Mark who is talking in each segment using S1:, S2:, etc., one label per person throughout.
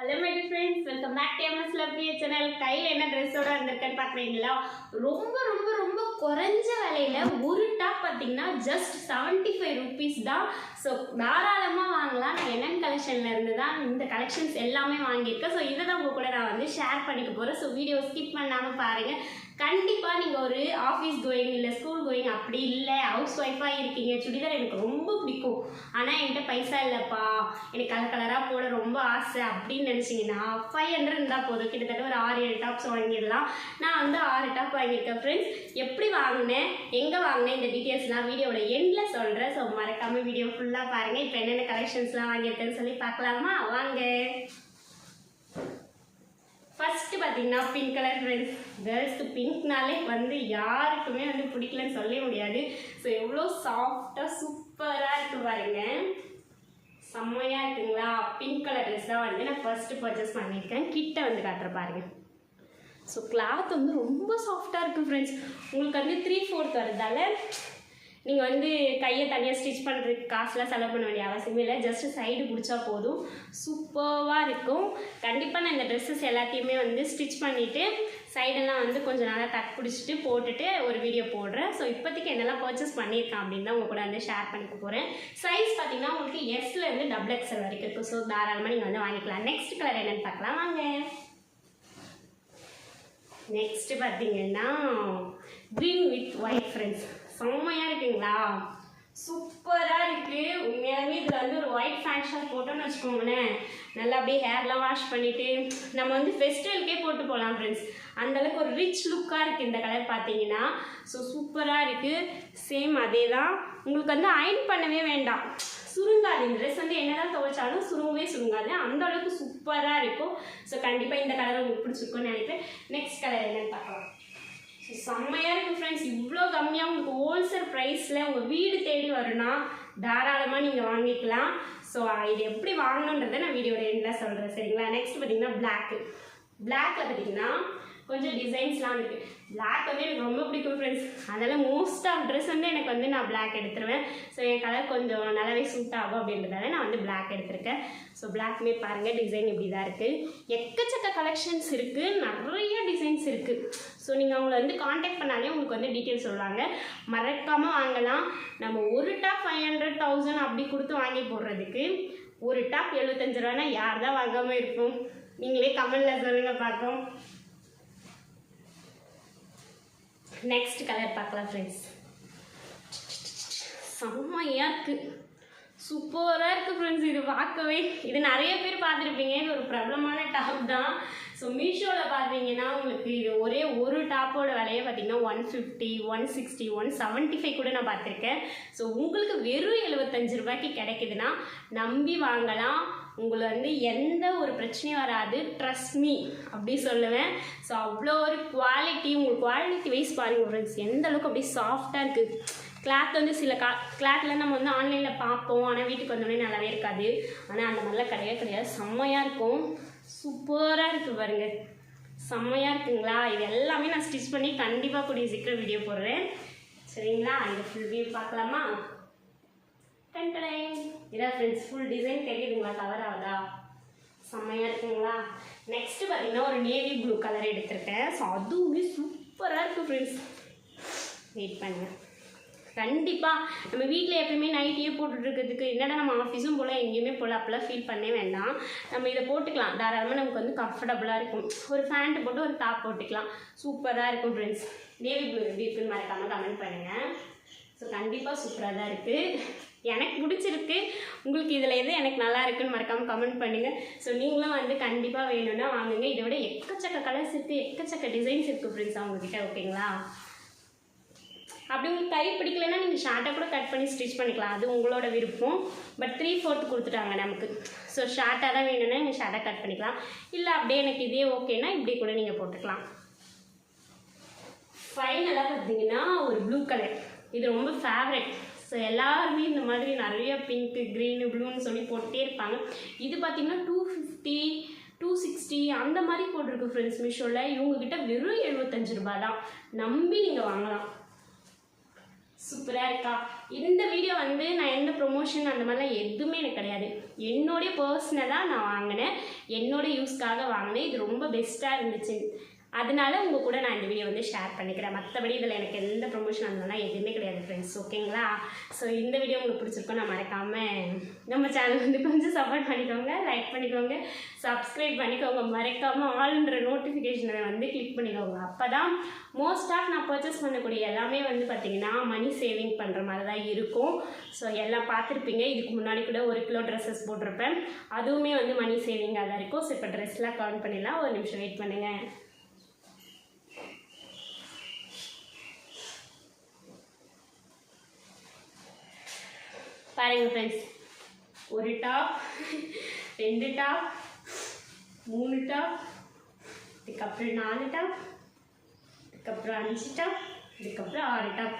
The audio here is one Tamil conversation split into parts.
S1: Hello my friends welcome back to MS லவ்லிய channel கையில் என்ன ட்ரெஸ்ஸோட வந்திருக்கேன்னு பார்க்குறீங்களா ரொம்ப ரொம்ப ரொம்ப குறைஞ்ச விலையில் ஒரு டாப் பார்த்தீங்கன்னா ஜஸ்ட் செவன்ட்டி ஃபைவ் ருபீஸ் தான். ஸோ தாராளமாக வாங்கலாம். நான் என்னென்ன கலெக்ஷன்லேருந்து தான் இந்த கலெக்ஷன்ஸ் எல்லாமே வாங்கியிருக்கேன். ஸோ இதை தான் உங்கள் கூட நான் வந்து ஷேர் பண்ணிக்க போகிறேன் ஸோ வீடியோ ஸ்கிப் பண்ணாமல் பாருங்கள் கண்டிப்பாக நீங்கள் ஒரு ஆஃபீஸ் கோயிங் இல்லை ஸ்கூல் கோயிங் அப்படி இல்லை ஹவுஸ் ஒய்ஃபாக இருக்கீங்க. சுடிதார் எனக்கு ரொம்ப பிடிக்கும். ஆனால் என்கிட்ட பைசா இல்லைப்பா. எனக்கு கலர் கலராக போட ரொம்ப ஆசை அப்படின்னு நினச்சிங்கன்னா ஃபைவ் ஹண்ட்ரட் இருந்தால் போதும். கிட்டத்தட்ட ஒரு ஆறு ஏழு டாப்ஸ் வாங்கிடலாம். நான் வந்து ஆறு டாப் வாங்கியிருக்கேன் ஃப்ரெண்ட்ஸ் எப்படி வாங்கினேன் எங்கே வாங்கினேன் இந்த டீட்டெயில்ஸ்லாம் வீடியோட எண்டில் சொல்கிறேன் ஸோ மறக்காமல் வீடியோ ஃபுல்லாக பாருங்கள் இப்போ என்னென்ன கலெக்ஷன்ஸ்லாம் வாங்கியிருக்கேன்னு சொல்லி பார்க்கலாமா? வாங்க. பார்த்தீங்கன்னா பிங்க் கலர் ஃப்ரெண்ட்ஸ் கேர்ள்ஸ்க்கு பிங்க்னாலே வந்து யாருக்குமே வந்து பிடிக்கலன்னு சொல்லவே முடியாது. ஸோ எவ்வளோ சாஃப்டாக சூப்பராக இருக்குது பாருங்க. செம்மையாக இருக்குங்களா? பிங்க் கலர் ட்ரெஸ் தான் வந்து நான் ஃபர்ஸ்ட்டு பர்ச்சேஸ் பண்ணியிருக்கேன். கிட்ட வந்து காட்டுற பாருங்க. ஸோ கிளாத் வந்து ரொம்ப சாஃப்டாக இருக்குது ஃப்ரெண்ட்ஸ் உங்களுக்கு வந்து த்ரீ ஃபோர்த் வரதால? நீங்கள் வந்து கையை தனியாக ஸ்டிச் பண்ணுறதுக்கு காசுலாம் செலவு பண்ண வேண்டிய அவசியமே இல்லை. ஜஸ்ட் சைடு பிடிச்சா போதும். சூப்பராக இருக்கும். கண்டிப்பாக நான் இந்த ட்ரெஸ்ஸஸ் எல்லாத்தையுமே வந்து ஸ்டிச் பண்ணிவிட்டு சைடெல்லாம் வந்து கொஞ்சம் நல்லா தக் பிடிச்சிட்டு போட்டுட்டு ஒரு வீடியோ போடுறேன். ஸோ இப்போதைக்கு என்னெல்லாம் பர்ச்சேஸ் பண்ணியிருக்கேன் அப்படின்னு தான் உங்கள் கூட வந்து ஷேர் பண்ணிக்க போகிறேன் சைஸ் பார்த்தீங்கன்னா உங்களுக்கு எஸ்லேருந்து டபுள் எக்ஸல் வரைக்கும் இருக்கும். ஸோ தாராளமாக நீங்கள் வந்து வாங்கிக்கலாம். நெக்ஸ்ட் கலர் என்னென்னு பார்க்கலாம். வாங்க. நெக்ஸ்ட் பார்த்தீங்கன்னா க்ரீன் வித் ஒயிட் ஃப்ரெண்ட்ஸ் செம்மையாக இருக்குங்களா? சூப்பராக இருக்குது உண்மையாகவே இதில் வந்து ஒரு ஒயிட் ஃபேண்ட் ஷர்ட் போட்டோன்னு வச்சுக்கோங்களேன். நல்லா அப்படியே ஹேர்லாம் வாஷ் பண்ணிவிட்டு நம்ம வந்து ஃபெஸ்டிவல்கே போட்டு போகலாம் ஃப்ரெண்ட்ஸ் அந்தளவுக்கு ஒரு ரிச் லுக்காக இருக்குது இந்த கலர் பார்த்தீங்கன்னா. ஸோ சூப்பராக இருக்குது சேம் அதே தான் உங்களுக்கு வந்து அயன் பண்ணவே வேண்டாம். சுருங்காது. இந்த ட்ரெஸ் வந்து என்னதான் துவைச்சாலும் சுருங்கவே சுருங்காது. அந்த அளவுக்கு சூப்பராக இருக்கும். ஸோ கண்டிப்பாக இந்த கலர் உங்களுக்கு பிடிச்சிருக்கும்னு நினைப்பேன். நெக்ஸ்ட் கலர் என்னன்னு பார்க்கலாம். செம்மையாக இருக்குது ஃப்ரெண்ட்ஸ் இவ்வளோ கம்மியாக உங்களுக்கு ஹோல்சேல் ப்ரைஸில் உங்கள் வீடு தேடி வரும்னா தாராளமாக நீங்கள் வாங்கிக்கலாம். ஸோ இது எப்படி வாங்கணுன்றதை நான் வீடியோட எண்டில் சொல்கிறேன் சரிங்களா? நெக்ஸ்ட் பார்த்தீங்கன்னா பிளாக்கு பிளாக்கில் பார்த்தீங்கன்னா கொஞ்சம் டிசைன்ஸ்லாம் இருக்குது பிளாக் வந்து எனக்கு ரொம்ப பிடிக்கும் ஃப்ரெண்ட்ஸ் அதனால் மோஸ்ட் ஆஃப் ட்ரெஸ் வந்து எனக்கு வந்து நான் பிளாக் எடுத்துருவேன். ஸோ என் கலர் கொஞ்சம் நல்லாவே சூட் ஆகும் அப்படின்றதால நான் வந்து பிளாக் எடுத்திருக்கேன். ஸோ பிளாக்மே பாருங்கள் டிசைன் இப்படி தான் இருக்குது எக்கச்சக்க கலெக்ஷன்ஸ் இருக்குது நிறைய டிசைன்ஸ் இருக்குது ஸோ நீங்கள் அவங்கள வந்து காண்டாக்ட் பண்ணாலே உங்களுக்கு வந்து டீட்டெயில் சொல்லுவாங்க. மறக்காமல் வாங்கலாம். நம்ம ஒரு டாப் ஃபைவ் ஹண்ட்ரட் தௌசண்ட் அப்படி கொடுத்து வாங்கி போடுறதுக்கு ஒரு டாப் எழுபத்தஞ்சு ரூபானா யார் தான் வாங்காமல் இருக்கும் நீங்களே கமெண்டில் சொல்லுங்கள் பார்ப்போம். நெக்ஸ்ட் கலர் பார்க்கலாம் ஃப்ரெண்ட்ஸ் செம்மையாக இருக்குது சூப்பராக இருக்குது ஃப்ரெண்ட்ஸ் இது பார்க்கவே இது நிறைய பேர் பார்த்துருப்பீங்க. இது ஒரு பிரபலமான டாப் தான். ஸோ மீஷோவில் பார்த்தீங்கன்னா உங்களுக்கு இது ஒரே ஒரு டாப்போட விலையை பார்த்தீங்கன்னா one fifty one sixty one seventy five கூட நான் பார்த்துருக்கேன். ஸோ உங்களுக்கு வெறும் எழுபத்தஞ்சு ரூபாய்க்கு கிடைக்குதுன்னா நம்பி வாங்கலாம். உங்களை வந்து எந்த ஒரு பிரச்சனையும் வராது. ட்ரஸ்ட் மீ அப்படி சொல்லுவேன். ஸோ அவ்வளோ ஒரு குவாலிட்டி உங்களுக்கு குவாலிட்டி வைஸ் பாருங்கள் ஃப்ரெண்ட்ஸ் எந்த அளவுக்கு அப்படியே சாஃப்டாக இருக்குது கிளாத் வந்து சில கா கிளாத்தில் நம்ம வந்து ஆன்லைனில் பார்ப்போம். ஆனால் வீட்டுக்கு வந்தோடனே நல்லாவே இருக்காது. ஆனால் அந்த மாதிரிலாம் கிடையவே கிடையாது. செம்மையாக இருக்கும். சூப்பராக இருக்குது பாருங்க. செம்மையாக இருக்குங்களா? இது எல்லாமே நான் ஸ்டிச் பண்ணி கண்டிப்பாக கூடிய சீக்கிரம் வீடியோ போடுறேன். சரிங்களா? இந்த ஃபுல் வியூ பார்க்கலாமா? டன்டடை. இதான் ஃப்ரெண்ட்ஸ் ஃபுல் டிசைன் தெரியுதுங்களா கவர் ஆகுதா செம்மையாக இருக்குங்களா? நெக்ஸ்ட் பார்த்தீங்கன்னா ஒரு நேவி ப்ளூ கலர் எடுத்திருக்கேன். ஸோ அதுவுமே சூப்பராக இருக்குது ஃப்ரெண்ட்ஸ் வெயிட் பண்ணுங்க. கண்டிப்பாக நம்ம வீட்டில் எப்பயுமே நைட்டியே போட்டுட்ருக்கிறதுக்கு என்னடா நம்ம ஆஃபீஸும் போல் எங்கேயுமே போல் அப்போலாம் ஃபீல் பண்ணவே வேண்டாம். நம்ம இதை போட்டுக்கலாம். தாராளமாக நமக்கு வந்து கம்ஃபர்டபுளாக இருக்கும். ஒரு ஃபேண்ட் போட்டு ஒரு டாப் போட்டுக்கலாம். சூப்பராக இருக்கும் ஃப்ரெண்ட்ஸ் நேவி ப்ளூ எப்படி இருக்குன்னு மறக்காமல் கமெண்ட் பண்ணுங்கள் ஸோ கண்டிப்பாக சூப்பராக தான் இருக்குது எனக்கு பிடிச்சிருக்கு. உங்களுக்கு இதில் எது எனக்கு நல்லா இருக்குன்னு மறக்காமல் கமெண்ட் பண்ணுங்கள் ஸோ நீங்களும் வந்து கண்டிப்பாக வேணும்னா வாங்குங்க. இதை விட எக்கச்சக்க கலர்ஸ் இருக்குது எக்கச்சக்க டிசைன்ஸ் இருக்குது ஃப்ரெண்ட்ஸ் அவங்கக்கிட்ட ஓகேங்களா அப்படி உங்களுக்கு கை பிடிக்கலன்னா நீங்கள் ஷார்ட்டாக கூட கட் பண்ணி ஸ்டிச் பண்ணிக்கலாம். அது உங்களோட விருப்பம். பட் த்ரீ ஃபோர்த் கொடுத்துட்டாங்க நமக்கு. ஸோ ஷார்ட்டாக தான் வேணும்னா நீங்கள் ஷார்ட்டாக கட் பண்ணிக்கலாம். இல்லை அப்படியே எனக்கு இதே ஓகேனா இப்படி கூட நீங்கள் போட்டுக்கலாம். ஃபைனலாக பார்த்தீங்கன்னா ஒரு ப்ளூ கலர் இது ரொம்ப ஃபேவரட் ஸோ எல்லாருமே இந்த மாதிரி நிறைய பிங்க்கு க்ரீனு ப்ளூன்னு சொல்லி போட்டே இருப்பாங்க. இது பார்த்தீங்கன்னா டூ ஃபிஃப்டி டூ சிக்ஸ்டி அந்த மாதிரி போட்டிருக்கு ஃப்ரெண்ட்ஸ் மீஷோவில் இவங்கக்கிட்ட வெறும் எழுபத்தஞ்சு ரூபாய் தான். நம்பி நீங்கள் வாங்கலாம். சூப்பராக இருக்கா? இந்த வீடியோ வந்து நான் எந்த ப்ரொமோஷன் அந்த மாதிரிலாம் எதுவுமே எனக்கு கிடையாது. என்னுடைய பர்சனலாக நான் வாங்கினேன். என்னோட யூஸ்க்காக வாங்கினேன். இது ரொம்ப பெஸ்ட்டாக இருந்துச்சு. அதனால உங்கள் கூட நான் இந்த வீடியோ வந்து ஷேர் பண்ணிக்கிறேன். மற்றபடி இதில் எனக்கு எந்த ப்ரொமோஷன் அதெல்லாம் எதுவுமே கிடையாது ஃப்ரெண்ட்ஸ் ஓகேங்களா ஸோ இந்த வீடியோ உங்களுக்கு பிடிச்சிருக்கோம் நான் மறக்காமல் நம்ம சேனல் வந்து கொஞ்சம் சப்போர்ட் பண்ணிக்கோங்க லைக் பண்ணிக்கோங்க சப்ஸ்கிரைப் பண்ணிக்கோங்க. மறக்காமல் ஆல்ன்ற நோட்டிஃபிகேஷனை வந்து கிளிக் பண்ணிக்கோங்க. அப்போ தான் மோஸ்ட் ஆஃப் நான் பர்ச்சேஸ் பண்ணக்கூடிய எல்லாமே வந்து பார்த்திங்கன்னா மணி சேவிங் பண்ணுற மாதிரி தான் இருக்கும். ஸோ எல்லாம் பார்த்துருப்பீங்க. இதுக்கு முன்னாடி கூட ஒரு கிலோ ட்ரெஸ்ஸஸ் போட்டிருப்பேன். அதுவுமே வந்து மணி சேவிங்காக தான் இருக்கும். ஸோ இப்போ ட்ரெஸ்லாம் கவுண்ட் பண்ணிடலாம். ஒரு நிமிஷம் வெயிட் பண்ணுங்கள் பாருங்க ஃப்ரெண்ட்ஸ் ஒரு டாப் ரெண்டு டாப் மூணு டாப் இதுக்கப்புறம் நாலு டாப் இதுக்கப்புறம் அஞ்சு டாப் இதுக்கப்புறம் ஆறு டாப்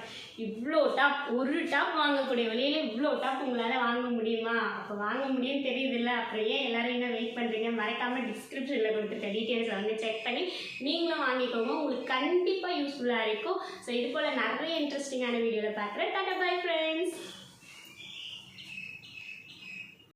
S1: இவ்வளோ டாப் ஒரு டாப் வாங்கக்கூடிய வழியில் இவ்வளோ டாப் உங்களால் வாங்க முடியுமா? அப்போ வாங்க முடியும்னு தெரியுதுல்ல. அப்புறம் ஏன் எல்லோரும் என்ன வெயிட் பண்ணுறீங்க மறக்காமல் டிஸ்கிரிப்ஷனில் கொடுத்துருக்க டீட்டெயில்ஸை வந்து செக் பண்ணி நீங்களும் வாங்கிக்கோங்க. உங்களுக்கு கண்டிப்பாக யூஸ்ஃபுல்லாக இருக்கும். ஸோ இது போல் நிறைய இன்ட்ரெஸ்டிங்கான வீடியோவில் பார்க்குறேன். Tata bye friends